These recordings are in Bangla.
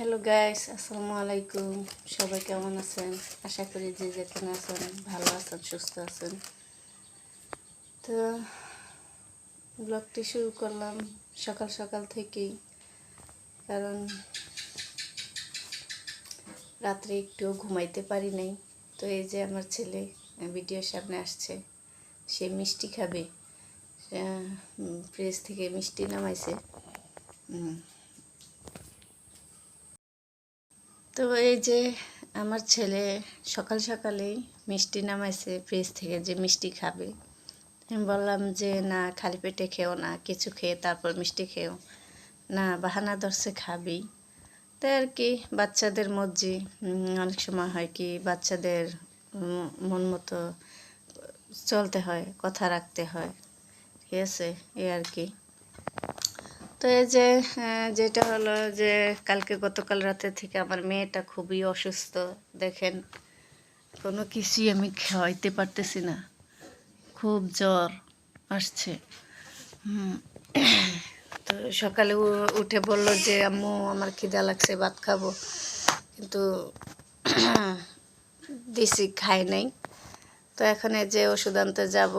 হ্যালো গাইস আসসালামু আলাইকুম সবাই কেমন আছেন? আশা করি যে যেখানে আছেন ভালো আছেন, সুস্থ আছেন। তো ব্লগটি শুরু করলাম সকাল সকাল থেকেই। কারণ রাত্রে একটুও ঘুমাইতে পারি নাই। তো এই যে আমার ছেলে ভিডিওর সামনে আসছে, সে মিষ্টি খাবে। ফ্রিজ থেকে মিষ্টি নামাইছে। তো এই যে আমার ছেলে সকাল সকালেই মিষ্টি নামাইছে ফ্রিজ থেকে যে মিষ্টি খাবে। আমি বললাম যে, না, খালি পেটে খেও না, কিছু খেয়ে তারপর মিষ্টি খেও। না, বাহানা ধরছে খাবেই তাই আর কি, বাচ্চাদের মধ্যে অনেক সময় হয় কি, বাচ্চাদের মন মতো চলতে হয়, কথা রাখতে হয়। ঠিক আছে, এই আর কি। তো এই যে যেটা হলো যে কালকে গতকাল রাতে থেকে আমার মেয়েটা খুবই অসুস্থ, দেখেন, কোনো কিছুই আমি খাওয়াইতে পারতেছি না। খুব জ্বর আসছে। তো সকালে উঠে বলল যে, আম্মু, আমার খিদা লাগছে, ভাত খাব। কিন্তু দিছি, খাই নাই। তো এখন যে ওষুধ আনতে যাব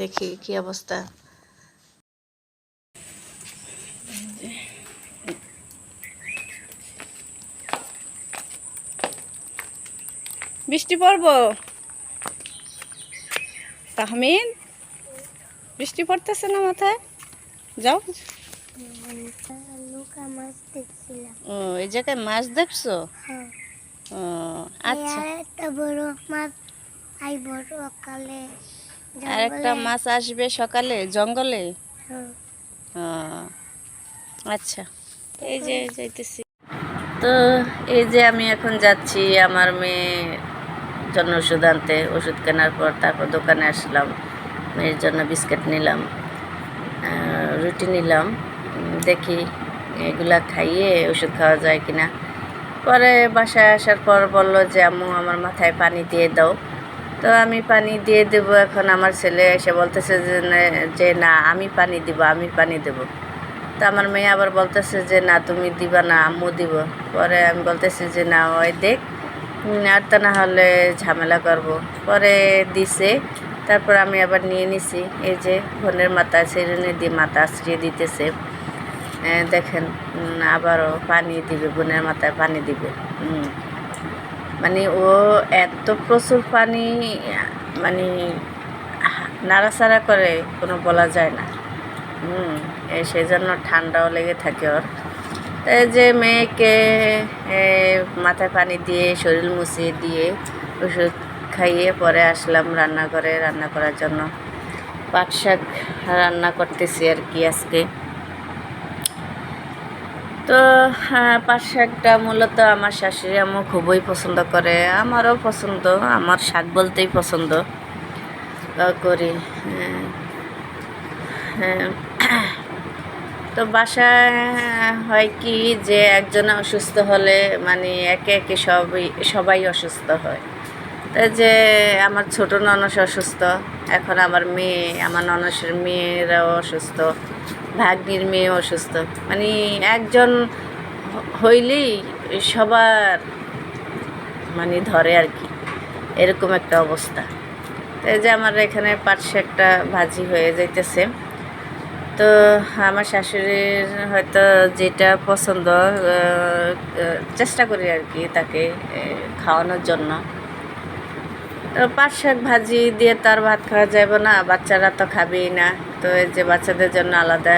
দেখি কি অবস্থা। বৃষ্টি পড়ব? তাহমিদ বৃষ্টি পড়তেছে না মাথায়? যাও। মাছ দেখছিলাম ও এই জায়গায় মাছ দেখছ? ও আচ্ছা। আর একটা মাছ আসবে সকালে জঙ্গলে? আচ্ছা। এই যে যাইতেছি। তো এই যে আমি এখন যাচ্ছি আমার মেয়ে জন্য ওষুধ আনতে, ওষুধ কেনার পর তারপর দোকানে আসলাম। মেয়ের জন্য বিস্কিট নিলাম রুটি নিলাম দেখি এগুলা খাইয়ে ওষুধ খাওয়া যায় কিনা। পরে বাসায় আসার পর বলল যে, আম্মু, আমার মাথায় পানি দিয়ে দাও। তো আমি পানি দিয়ে দেব, এখন আমার ছেলে এসে বলতেছে যে, না- আমি পানি দিব, আমি পানি দেব। তো আমার মেয়ে আবার বলতেছে যে, না, তুমি দিবা না, আম্মু দিব। পরে আমি বলতেছি যে, না, ওই দেখ আর তা না হলে ঝামেলা করব। পরে দিছে, তারপর আমি আবার নিয়ে নিছি। এই যে বোনের মাথা সেরুনে দিয়ে মাথা আশ্রিয়ে দিতেছে। দেখেন আবারও পানি দিবে, বোনের মাথায় পানি দিবে। মানে ও এত প্রচুর পানি মানে নাড়াচাড়া করে, কোনো বলা যায় না। হুম সেই জন্য ঠান্ডাও লেগে থাকে ওর। যে মেয়েকে মাথায় পানি দিয়ে, শরীর মুছিয়ে দিয়ে ওষুধ খাইয়ে পরে আসলাম রান্না রান্নাঘরে রান্না করার জন্য। পাট শাক রান্না করতেছি আর কি আজকে। তো পাট শাকটা মূলত আমার শাশুড়ি আম্মু খুবই পছন্দ করে। আমারও পছন্দ, আমার শাক বলতেই পছন্দ। করি। তো বাসায় হয় কি যে একজন অসুস্থ হলে মানে একে একে সবই, সবাই অসুস্থ হয়। তো যে আমার ছোট ননস অসুস্থ, এখন আমার মেয়ে, আমার ননসের মেয়েরাও অসুস্থ, ভাগ্নির মেয়ে অসুস্থ। মানে একজন হইলেই সবার মানে ধরে আর কি, এরকম একটা অবস্থা। তো এই যে আমার এখানে পাট একটা ভাজি হয়ে যাইতেছে। তো আমার শাশুড়ির হয়তো যেটা পছন্দ চেষ্টা করি আর কি তাকে খাওয়ানোর জন্য। পাট শাক ভাজি দিয়ে তো আর ভাত খাওয়া যাবে না, বাচ্চারা তো খাবেই না। তো এই যে বাচ্চাদের জন্য আলাদা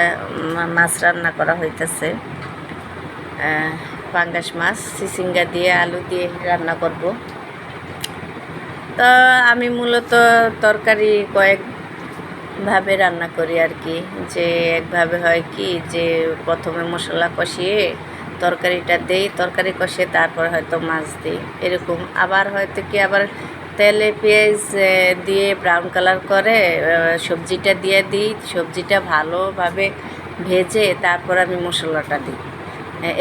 মাছ রান্না করা হইতেছে। পাঙ্গাস মাছ, সিসিঙ্গা দিয়ে, আলু দিয়ে রান্না করব। তো আমি মূলত তরকারি কয়েক ভাবে রান্না করি আর কি। যে একভাবে হয় কি যে প্রথমে মশলা কষিয়ে তরকারিটা দেই, তরকারি কষিয়ে তারপর হয়তো মাছ দিই। এরকম। আবার হয়তো কি আবার তেলে পেঁয়াজ দিয়ে ব্রাউন কালার করে সবজিটা দিয়ে দিই, সবজিটা ভালোভাবে ভেজে তারপর আমি মশলাটা দিই।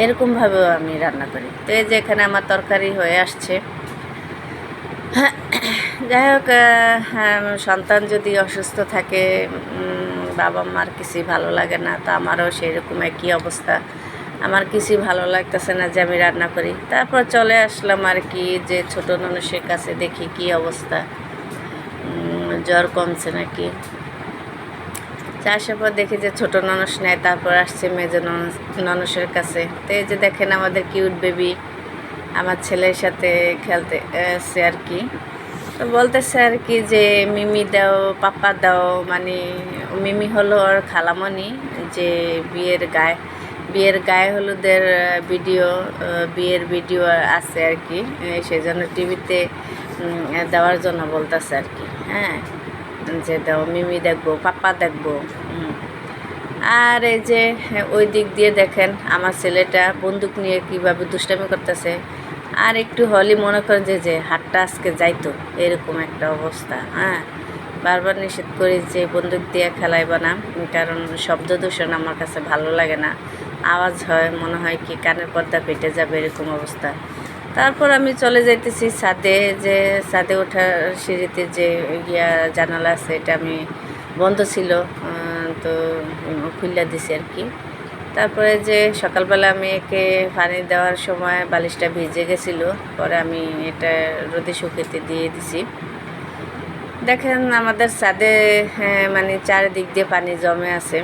এরকমভাবেও আমি রান্না করি। তো এই যে এখানে আমার তরকারি হয়ে আসছে। যাই হোক হ্যাঁ, সন্তান যদি অসুস্থ থাকে বাবা মার কিছুই ভালো লাগে না তো আমারও সেরকম একই অবস্থা। আমার কিছুই ভালো লাগতেছে না যে আমি রান্না করি। তারপর চলে আসলাম আর কি যে ছোট ননসের কাছে দেখি কি অবস্থা। জ্বর কমছে নাকি। আসার পর দেখি যে ছোট ননস নেয় তারপর আসছে মেজো ননস ননসের কাছে। তো এই যে দেখেন আমাদের কিউট বেবি আমার ছেলের সাথে খেলতে আর কি। বলতেছে আর কি যে, মিমি দাও, পাপ্পা দাও। মানে মিমি হলো ওর খালামণি, যে বিয়ের গায়ে বিয়ের গায়ে হলুদের ভিডিও, বিয়ের ভিডিও আছে আর কি। সেই জন্য টিভিতে দেওয়ার জন্য বলতেছে আর কি হ্যাঁ? যে দাও, মিমি দেখব, পাপ্পা দেখব। আর এই যে, ওই দিক দিয়ে দেখেন, আমার ছেলেটা বন্দুক নিয়ে কীভাবে দুষ্টামি করতেছে। আর একটু হলি মনে করেন যে যে হাতটা আজকে যাইতো, এরকম একটা অবস্থা হ্যাঁ? বারবার নিষেধ করি যে, বন্দুক দিয়ে খেলাইব না, কারণ শব্দ দূষণ আমার কাছে ভালো লাগে না। আওয়াজ হয়, মনে হয় কি কানের পর্দা ফেটে যাবে, এরকম অবস্থা। তারপর আমি চলে যাইতেছি ছাদে, যে ছাদে ওঠার সিঁড়িতে যে গিয়া জানালা আছে, এটা আমি বন্ধ ছিল তো খুললা দিছি আর কি। তারপরে যে সকালবেলা আমি একে পানি দেওয়ার সময় বালিশটা ভিজে গেছিল, পরে আমি এটা রোদে শুকিয়ে দিয়ে দিছি। দেখেন আমাদের ছাদে মানে চারিদিক দিয়ে পানি জমে আছে।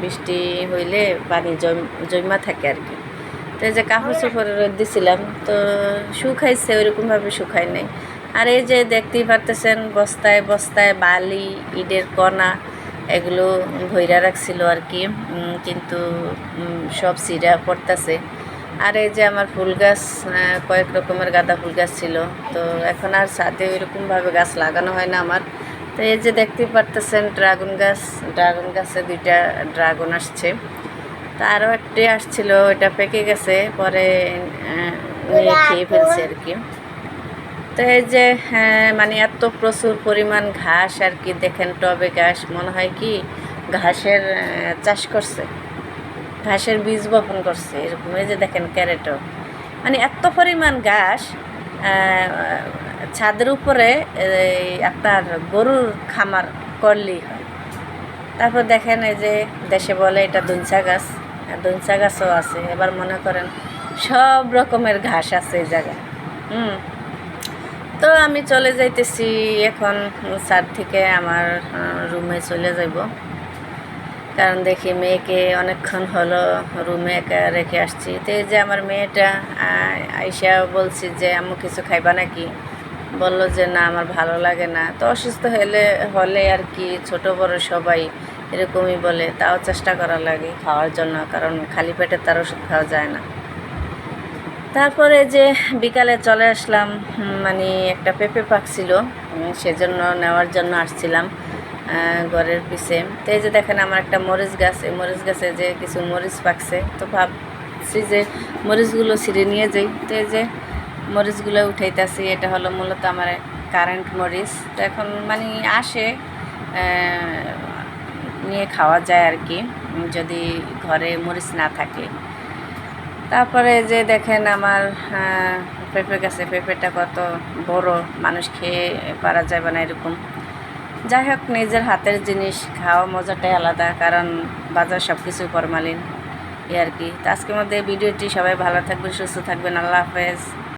বৃষ্টি হইলে পানি জম থাকে আর কি। তো যে কাপড় চোপড় রোদ দিছিলাম, তো শুকাইছে, ওইরকমভাবে শুকাই নাই। আর এই যে দেখতেই পারতেছেন, বস্তায় বস্তায় বালি, ইটের কণা এগুলো ভইরা রাখছিল আর কি কিন্তু সব সিরা পড়তেছে। আর এই যে আমার ফুল গাছ কয়েক রকমের গাঁদা ফুল গাছ ছিল, তো এখন আর ছাদে ওইরকমভাবে গাছ লাগানো হয় না আমার। তো এই যে দেখতেই পারতেছেন, ড্রাগন গাছ, ড্রাগন গাছে দুইটা ড্রাগন আসছে। তো আরও একটি আসছিল, ওইটা পেকে গেছে, পরে নিয়ে খেয়ে ফেলছে আর কি। তো এই যে হ্যাঁ, মানে এত প্রচুর পরিমাণ ঘাস আর কি দেখেন টবে ঘাস মনে হয় কি ঘাসের চাষ করছে। ঘাসের বীজ বপন করছে এরকম। এই যে দেখেন ক্যারেটও মানে এত পরিমাণ ঘাস ছাদের উপরে আপনার গরুর খামার করলেই হয়। তারপর দেখেন এই যে দেশে বলে এটা দুনচা গাছ দুনচা গাছও আছে। এবার মনে করেন সব রকমের ঘাস আছে এই জায়গায়। হুম। তো আমি চলে যাইতেছি এখন ছাদ থেকে আমার রুমে চলে যাইব। কারণ দেখি মেয়েকে অনেকক্ষণ হলো রুমে একা রেখে আসছি। তো এই যে আমার মেয়েটা আইসা বলছি যে, আম্মু কিছু খাইবা নাকি? বলল যে, না, আমার ভালো লাগে না। তো অসুস্থ হলে হলে আর কি ছোট বড় সবাই এরকমই বলে। তাও চেষ্টা করা লাগে খাওয়ার জন্য, কারণ খালি পেটে তার ওষুধ খাওয়া যায় না। তারপরে যে বিকালে চলে আসলাম মানে একটা পেঁপে পাক ছিল সেজন্য নেওয়ার জন্য আসছিলাম ঘরের পিছে। তো এই যে দেখেন আমার একটা মরিচ গাছ, এই মরিচ গাছে যে কিছু মরিচ পাকছে, তো ভাবছি যে মরিচগুলো ছিঁড়ে নিয়ে যাই। তো এই যে মরিচগুলো উঠাইতেছি, এটা হলো মূলত আমার কারেন্ট মরিচ। তো এখন মানে আসে নিয়ে খাওয়া যায় আর কি, যদি ঘরে মরিচ না থাকে। তারপরে যে দেখেন আমার আহ, পেঁপে গাছে পেঁপেটা কত বড় মানুষ খেয়ে পারা যাবে না এরকম। যাই হোক নিজের হাতের জিনিস খাওয়া মজাটাই আলাদা কারণ বাজার সব কিছু ফরমালিন এ আর কি। তো আজকের মধ্যে ভিডিওটি সবাই ভালো থাকবেন সুস্থ থাকবেন আল্লাহ হাফেজ।